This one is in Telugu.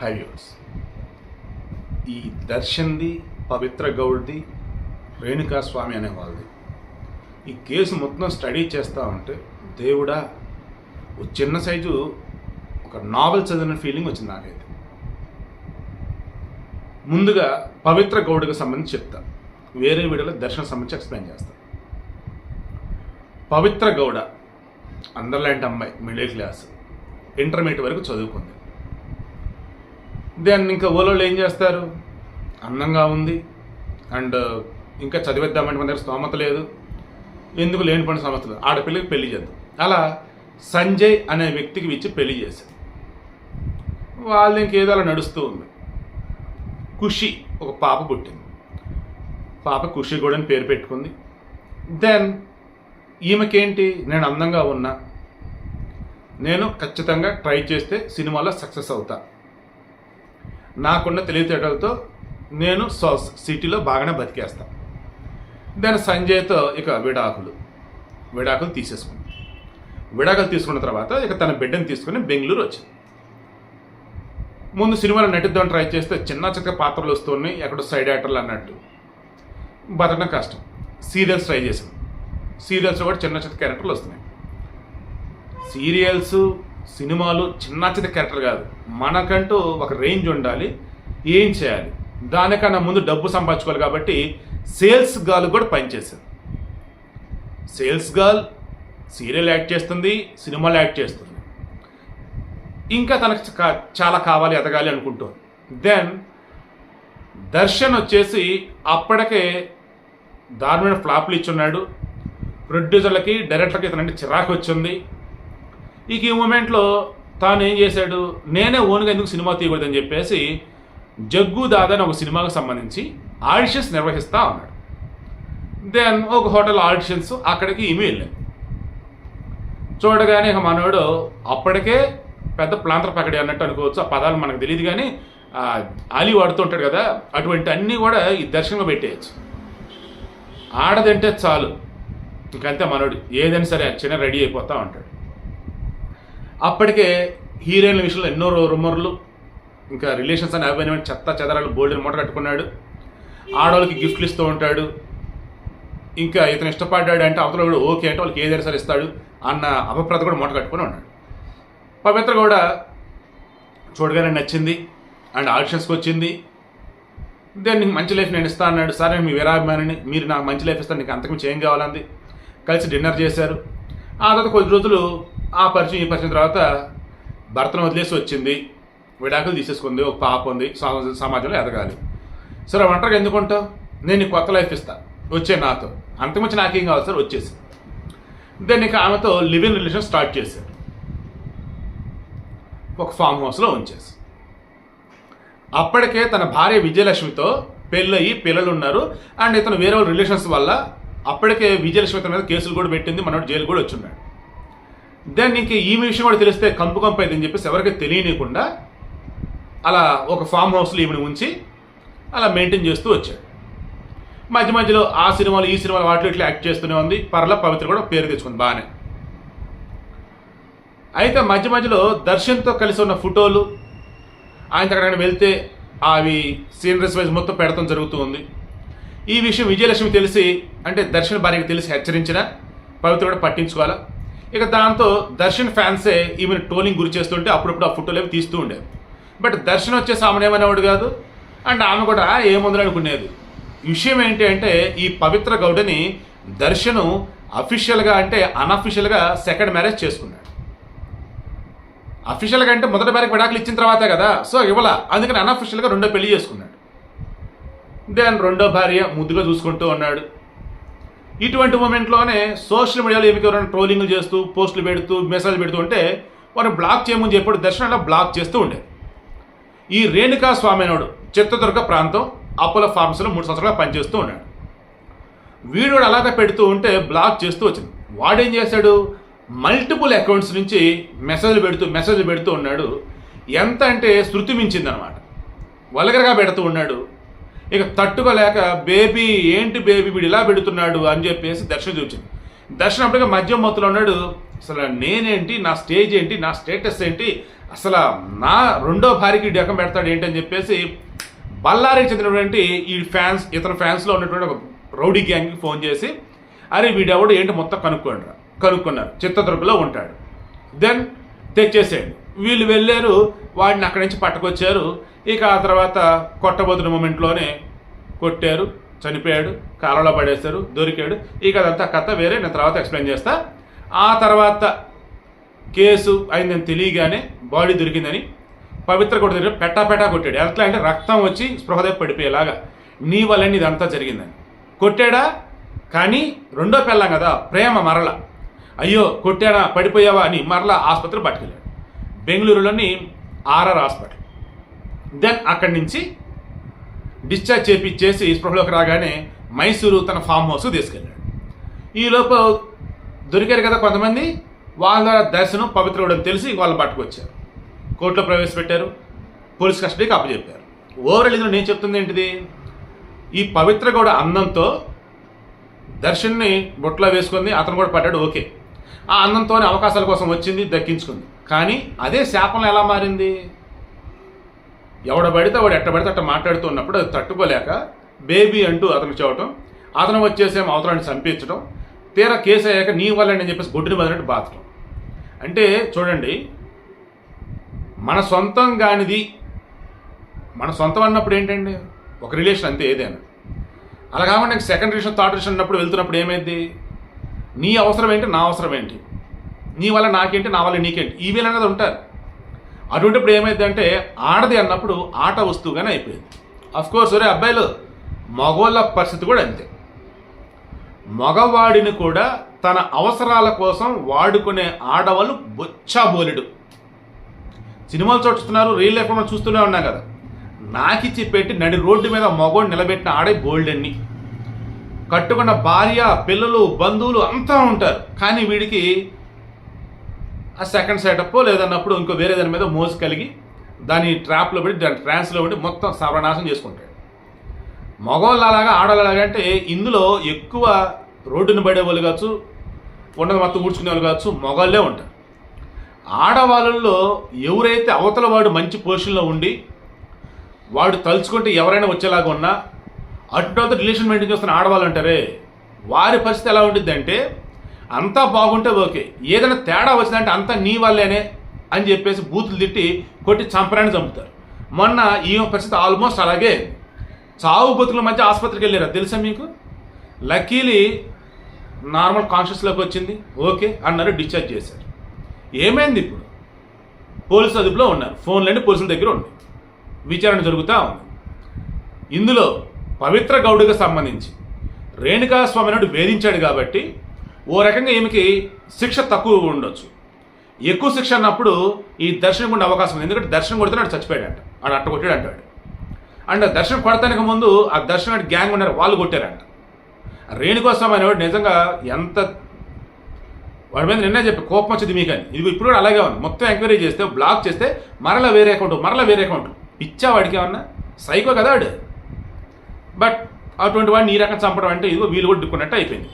హైవ్యూర్స్ ఈ దర్శన్ది పవిత్ర గౌడ్ది రేణుకా స్వామి అనే వాళ్ళది. ఈ కేసు మొత్తం స్టడీ చేస్తూ ఉంటే దేవుడా ఓ చిన్న సైజు ఒక నావెల్ చదివిన ఫీలింగ్ వచ్చింది నాకైతే. ముందుగా పవిత్ర గౌడ్కి సంబంధించి చెప్తా. వేరే వీడియోలో దర్శనం సంబంధించి ఎక్స్ప్లెయిన్ చేస్తా. పవిత్ర గౌడ అందరిలాంటి అమ్మాయి మిడిల్ క్లాస్ ఇంటర్మీడియట్ వరకు చదువుకుంది. దెన్ ఇంకా ఓలోళ్ళు ఏం చేస్తారు? అందంగా ఉంది. అండ్ ఇంకా చదివేద్దామంటే మన దగ్గర స్తోమత లేదు. ఎందుకు లేని పని సమస్యలు ఆడపిల్లకి పెళ్ళి చేద్దాం. అలా సంజయ్ అనే వ్యక్తికి ఇచ్చి పెళ్ళి చేశారు. వాళ్ళు ఇంకేదో అలా నడుస్తూ ఉంది. ఖుషి ఒక పాప పుట్టింది. పాప ఖుషి కూడా అని పేరు పెట్టుకుంది. దెన్ ఈమెకేంటి? నేను అందంగా ఉన్నా. నేను ఖచ్చితంగా ట్రై చేస్తే సినిమాలో సక్సెస్ అవుతా. నాకున్న తెలివితేటలతో నేను సో సిటీలో బాగానే బతికేస్తాను దాని సంజయ్తో ఇక విడాకులు. విడాకులు తీసేసుకుంది విడాకులు తీసుకున్న తర్వాత ఇక తన బిడ్డను తీసుకుని బెంగళూరు వచ్చింది. ముందు సినిమాలో నటిద్దాం ట్రై చేస్తే చిన్న చిక్క పాత్రలు వస్తున్నాయి ఎక్కడో సైడ్ యాక్టర్లు అన్నట్టు. బతకడం కష్టం. సీరియల్స్ ట్రై చేసాం సీరియల్స్ కూడా చిన్న చిన్న క్యారెక్టర్లు వస్తున్నాయి. సీరియల్స్ సినిమాలు చిన్న చిన్న క్యారెక్టర్ కాదు. మనకంటూ ఒక రేంజ్ ఉండాలి ఏం చేయాలి? దానికన్నా ముందు డబ్బు సంపాదించుకోవాలి కాబట్టి సేల్స్ గర్ల్ కూడా పనిచేసింది సేల్స్ గర్ల్ సీరియల్ యాక్ట్ చేస్తుంది సినిమాలు యాక్ట్ చేస్తుంది. ఇంకా తనకు చాలా కావాలి ఎదగాలి అనుకుంటుంది దెన్ దర్శన్ వచ్చేసి అప్పటికే దారుణమైన ఫ్లాప్లు ఇచ్చున్నాడు ప్రొడ్యూసర్లకి డైరెక్టర్కి ఇతనంటే చిరాకు వచ్చింది. ఇక ఈ మూమెంట్లో తాను ఏం చేశాడు? నేనే ఓన్గా ఎందుకు సినిమా తీయకూడదని చెప్పేసి జగ్గు దాదా అని ఒక సినిమాకు సంబంధించి ఆడిషన్స్ నిర్వహిస్తా ఉన్నాడు. దెన్ ఒక హోటల్ ఆడిషన్స్ అక్కడికి ఈమె వెళ్ళాను. చూడగానే ఇక మనోడు అప్పటికే పెద్ద ప్లాంతర పకడి అన్నట్టు అనుకోవచ్చు ఆ పదాలు మనకు తెలియదు కానీ ఆ, ఆలి వాడుతుంటాడు కదా అటువంటి అన్నీ కూడా ఈ దర్శనంగా పెట్టేయచ్చు. ఆడదంటే చాలు. ఇంకంతే మనోడు ఏదైనా సరే చిన్న రెడీ అయిపోతూ ఉంటాడు. అప్పటికే హీరోయిన్ల విషయంలో ఎన్నో రుమర్లు ఇంకా రిలేషన్స్ అని అవన్నీ చెత్త చెదరాలు బోల్డెన్ మూట కట్టుకున్నాడు. ఆడవాళ్ళకి గిఫ్ట్లు ఇస్తూ ఉంటాడు. ఇంకా ఇతను ఇష్టపడ్డాడు అంటే అవతల కూడా ఓకే అంటే వాళ్ళకి ఏదైనా సరే ఇస్తాడు అన్న అపప్రత కూడా మూట కట్టుకుని ఉన్నాడు. పవిత్ర కూడా చూడగానే నచ్చింది. అండ్ ఆడిషన్స్కి వచ్చింది. దెన్ నీకు మంచి లైఫ్ నేను ఇస్తా అన్నాడు. సరే మీ వీరాభిమానిని మీరు నాకు మంచి లైఫ్ ఇస్తాను నీకు అంతకు చేయం కావాలంది? కలిసి డిన్నర్ చేశారు. ఆ తర్వాత కొద్ది రోజులు ఆ పరిచయం ఈ పరిచయం తర్వాత భర్తను వదిలేసి వచ్చింది. విడాకులు తీసేసుకుంది ఒక పాప ఉంది. సమాజంలో ఎదగాలి. సరే ఒంటరిగా ఎందుకుంటావు నేను నీకు కొత్త లైఫ్ ఇస్తా. వచ్చే నాతో. అంతకుమించి నాకేం కావాలి సార్? వచ్చేసి. దెన్ ఇక ఆమెతో లివింగ్ రిలేషన్ స్టార్ట్ చేశారు ఒక ఫామ్ హౌస్లో ఉంచేసి. అప్పటికే తన భార్య విజయలక్ష్మితో పెళ్ళయి పిల్లలు ఉన్నారు అండ్ ఇతను వేరే వాళ్ళ రిలేషన్స్ వల్ల అప్పటికే విజయలక్ష్మి మీద కేసులు కూడా పెట్టింది. మనోడు జైలు కూడా వచ్చిన్నాడు దెన్ ఇంక ఈ విషయం కూడా తెలిస్తే కంపు కంపు అయిందని చెప్పేసి ఎవరికి తెలియనియకుండా అలా ఒక ఫామ్ హౌస్లో ఈమెను ఉంచి అలా మెయింటైన్ చేస్తూ వచ్చాడు. మధ్య మధ్యలో ఆ సినిమాలు ఈ సినిమాలు వాటిలో ఇట్లా యాక్ట్ చేస్తూనే ఉంది. పర్ల పవిత్ర కూడా పేరు తెచ్చుకుంది బాగానే. అయితే మధ్య మధ్యలో దర్శన్తో కలిసి ఉన్న ఫోటోలు ఆయన అక్కడ వెళ్తే అవి సీనరీస్ వైజ్ మొత్తం పెడతాం జరుగుతూ ఉంది. ఈ విషయం విజయలక్ష్మి తెలిసి అంటే దర్శన్ భార్యకి తెలిసి హెచ్చరించిన పవిత్ర కూడా పట్టించుకోవాలా? ఇక దాంతో దర్శన్ ఫ్యాన్సే ఈమెను ట్రోలింగ్ గురి చేస్తుంటే అప్పుడప్పుడు ఆ ఫోటోలు ఏవి తీస్తూ ఉండేది బట్ దర్శన్ వచ్చే ఆమెను కాదు. అండ్ ఆమె కూడా ఏముందని అనుకునేది. విషయం ఏంటి అంటే ఈ పవిత్ర గౌడని దర్శను అఫీషియల్గా అంటే అన్అఫీషియల్గా సెకండ్ మ్యారేజ్ చేసుకున్నాడు. అఫీషియల్గా అంటే మొదటి భార్యకి విడాకులు ఇచ్చిన తర్వాతే కదా. సో ఇవ్వాల. అందుకని అన్అఫీషియల్గా రెండో పెళ్ళి చేసుకున్నాడు. దెన్ రెండో భార్య ముద్దుగా చూసుకుంటూ ఉన్నాడు. ఇటువంటి మూమెంట్లోనే సోషల్ మీడియాలో ఏమి ఎవరైనా ట్రోలింగ్లు చేస్తూ పోస్టులు పెడుతూ మెసేజ్ పెడుతూ ఉంటే వారు బ్లాక్ చేయమని చెప్పాడు దర్శనంలో బ్లాక్ చేస్తూ ఉండేది ఈ రేణుకా స్వామినోడు చిత్తదుర్గ ప్రాంతం అపోలో ఫార్మసీలో మూడు సంవత్సరాలుగా పనిచేస్తూ ఉన్నాడు. వీడియో అలాగే పెడుతూ ఉంటే బ్లాక్ చేస్తూ వచ్చింది. వాడేం చేశాడు? మల్టిపుల్ అకౌంట్స్ నుంచి మెసేజ్లు పెడుతూ మెసేజ్లు పెడుతూ ఉన్నాడు. ఎంత అంటే శృతి మించిందనమాట వల్గరగా పెడుతూ ఉన్నాడు. ఇక తట్టుకోలేక బేబీ ఏంటి బేబీ వీడు ఇలా పెడుతున్నాడు అని చెప్పేసి దర్శనం చూచింది దర్శనం అప్పటికే మద్యం మొత్తంలో ఉన్నాడు. అసలు నేనేంటి నా స్టేజ్ ఏంటి నా స్టేటస్ ఏంటి అసలు నా రెండో భార్యకి ఈ పెడతాడు ఏంటి అని చెప్పేసి బళ్ళారికి చెందినటువంటి ఈ ఫ్యాన్స్ ఇతర ఫ్యాన్స్లో ఉన్నటువంటి ఒక రౌడీ గ్యాంగ్కి ఫోన్ చేసి అరే వీడెవడు ఏంటి మొత్తం కనుక్కోండి కనుక్కున్నారు. చిత్తదుర్గలో ఉంటాడు. దెన్ తెచ్చేసేయండి. వీళ్ళు వెళ్ళారు. వాడిని అక్కడి నుంచి పట్టుకొచ్చారు. ఇక ఆ తర్వాత కొట్టబోతున్న మూమెంట్లోనే కొట్టారు చనిపోయాడు కాలంలో పడేశారు దొరికాడు. ఇక అదంతా కథ వేరే నేను తర్వాత ఎక్స్ప్లెయిన్ చేస్తా. ఆ తర్వాత కేసు అయిందని తెలియగానే బాడీ దొరికిందని పవిత్ర కొడు దగ్గర పెట్టా పెట్టా కొట్టాడు. ఎట్లా అంటే రక్తం వచ్చి స్పృహదే పడిపోయేలాగా. నీ వల్లనే ఇదంతా జరిగిందని. కొట్టాడా? కానీ రెండో పెళ్ళాం కదా ప్రేమ మరల. అయ్యో కొట్టాడా పడిపోయావా? అని మరలా ఆసుపత్రి పట్టుకెళ్ళాడు. బెంగళూరులోని ఆర్ఆర్ హాస్పిటల్. దెన్ అక్కడి నుంచి డిశ్చార్జ్ చేపించేసి స్పృహలోకి రాగానే మైసూరు తన ఫామ్ హౌస్ తీసుకెళ్ళాడు. ఈలోపు దొరికారు కదా కొంతమంది వాళ్ళ దర్శనం పవిత్రుడు తెలిసి వాళ్ళు పట్టుకొచ్చారు కోర్టులో ప్రవేశపెట్టారు పోలీస్ కస్టడీకి అప్పచెప్పారు. ఓవరాల్ ఇందులో నేను చెప్తుంది ఏంటిది? ఈ పవిత్ర గౌడ అందంతో దర్శన్ని బొట్లో వేసుకుంది అతను కూడా పడ్డాడు ఓకే. ఆ అందంతోనే అవకాశాల కోసం వచ్చింది దక్కించుకుంది. కానీ అదే శాపంలో ఎలా మారింది? ఎవడ పడితే వాడు ఎట్ట పడితే అట్ట మాట్లాడుతూ ఉన్నప్పుడు అది తట్టుకోలేక బేబీ అంటూ అతను చెప్పటం అతను వచ్చేసేమో అవతలాన్ని చంపించడం తీరా కేసు అయ్యాక నీ వల్ల అని చెప్పేసి గుడ్డిని బదిలినట్టు బాధటం అంటే చూడండి మన సొంతం కానిది మన సొంతం అన్నప్పుడు ఏంటండి? ఒక రిలేషన్ అంతే ఏదైనా. అలా కాకుండా సెకండ్ రిలేషన్ థర్డ్ రిలేషన్ అన్నప్పుడు వెళ్తున్నప్పుడు ఏమైంది? నీ అవసరం ఏంటి? నా అవసరం ఏంటి? నీ వల్ల నాకేంటి నా వల్ల నీకేంటి? ఈ వీలు అనేది ఉంటారు. అటువంటిప్పుడు ఏమైందంటే ఆడది అన్నప్పుడు ఆట వస్తువుగానే అయిపోయింది. అఫ్కోర్స్ ఒరే అబ్బాయిలు మగవాళ్ళ పరిస్థితి కూడా అంతే. మగవాడిని కూడా తన అవసరాల కోసం వాడుకునే ఆడవాళ్ళు బొచ్చాబోలెడు. సినిమాలు చూస్తున్నారు రీల్ లైఫ్ మనం చూస్తూనే ఉన్నాం కదా. నాకిచ్చి పెట్టి నడి రోడ్డు మీద మగోడు నిలబెట్టిన ఆడే బోల్డ్ అన్ని కట్టుకున్న భార్య పిల్లలు బంధువులు అంతా ఉంటారు. కానీ వీడికి ఆ సెకండ్ సెటప్ లేదన్నప్పుడు ఇంకో వేరే దాని మీద మోసు కలిగి దాని ట్రాప్లో పెట్టి దాని ట్రాన్స్లో పెట్టి మొత్తం సర్వనాశం చేసుకుంటాడు. మగవాళ్ళు అలాగా ఆడవాళ్ళు అంటే ఇందులో ఎక్కువ రోడ్డును పడేవాళ్ళు కావచ్చు ఉండదు మొత్తం ఊడ్చుకునే వాళ్ళు కావచ్చు మగవాళ్ళే ఉంటారు. ఆడవాళ్ళల్లో ఎవరైతే అవతల వాడు మంచి పొజిషన్లో ఉండి వాడు తలుచుకుంటే ఎవరైనా వచ్చేలాగా ఉన్నా అటు రిలేషన్ మెయింటైన్ చేస్తున్న ఆడవాళ్ళు అంటారే వారి పరిస్థితి ఎలా ఉంటుంది అంటే అంతా బాగుంటే ఓకే. ఏదైనా తేడా వచ్చిందంటే అంతా నీ వల్లేనే అని చెప్పేసి బూతులు తిట్టి కొట్టి చంపరాని చంపుతారు. మొన్న ఈ పరిస్థితి ఆల్మోస్ట్ అలాగే చావు బతుకుల మధ్య ఆసుపత్రికి వెళ్ళారా తెలుసా మీకు? లక్కీలీ నార్మల్ కాన్షియస్లోకి వచ్చింది. ఓకే అన్నారు డిశ్చార్జ్ చేశారు. ఏమైంది ఇప్పుడు? పోలీసు అదుపులో ఉన్నారు. ఫోన్లన్నీ పోలీసుల దగ్గర ఉంది విచారణ జరుగుతూ ఉంది. ఇందులో పవిత్ర గౌడుకు సంబంధించి రేణుకా స్వామి నాయుడు వేధించాడు కాబట్టి ఓ రకంగా ఈమెకి శిక్ష తక్కువ ఉండొచ్చు. ఎక్కువ శిక్ష అన్నప్పుడు ఈ దర్శనం కూడా అవకాశం ఉంది. ఎందుకంటే దర్శనం కొడితే నాడు చచ్చిపోయాడంట. ఆడు అట్ట కొట్టాడు అంటాడు అండ్ దర్శనం కొడతానికి ముందు ఆ దర్శనం గ్యాంగ్ ఉన్నారు? వాళ్ళు కొట్టారంట. రేణుకా అనేవాడు నిజంగా ఎంత వాడి మీద నిన్నే చెప్పి కోపం వచ్చింది మీకు అని ఇది ఇప్పుడు కూడా అలాగే ఉంది. మొత్తం ఎంక్వైరీ చేస్తే బ్లాక్ చేస్తే మరలా వేరే అకౌంట్ మరలా వేరే అకౌంట్. ఇచ్చా వాడికి ఏమన్నా? సైకో కదా వాడు బట్ అటువంటి వాడిని ఈ రకం చంపడం అంటే ఇదిగో వీలు కూడా అయిపోయింది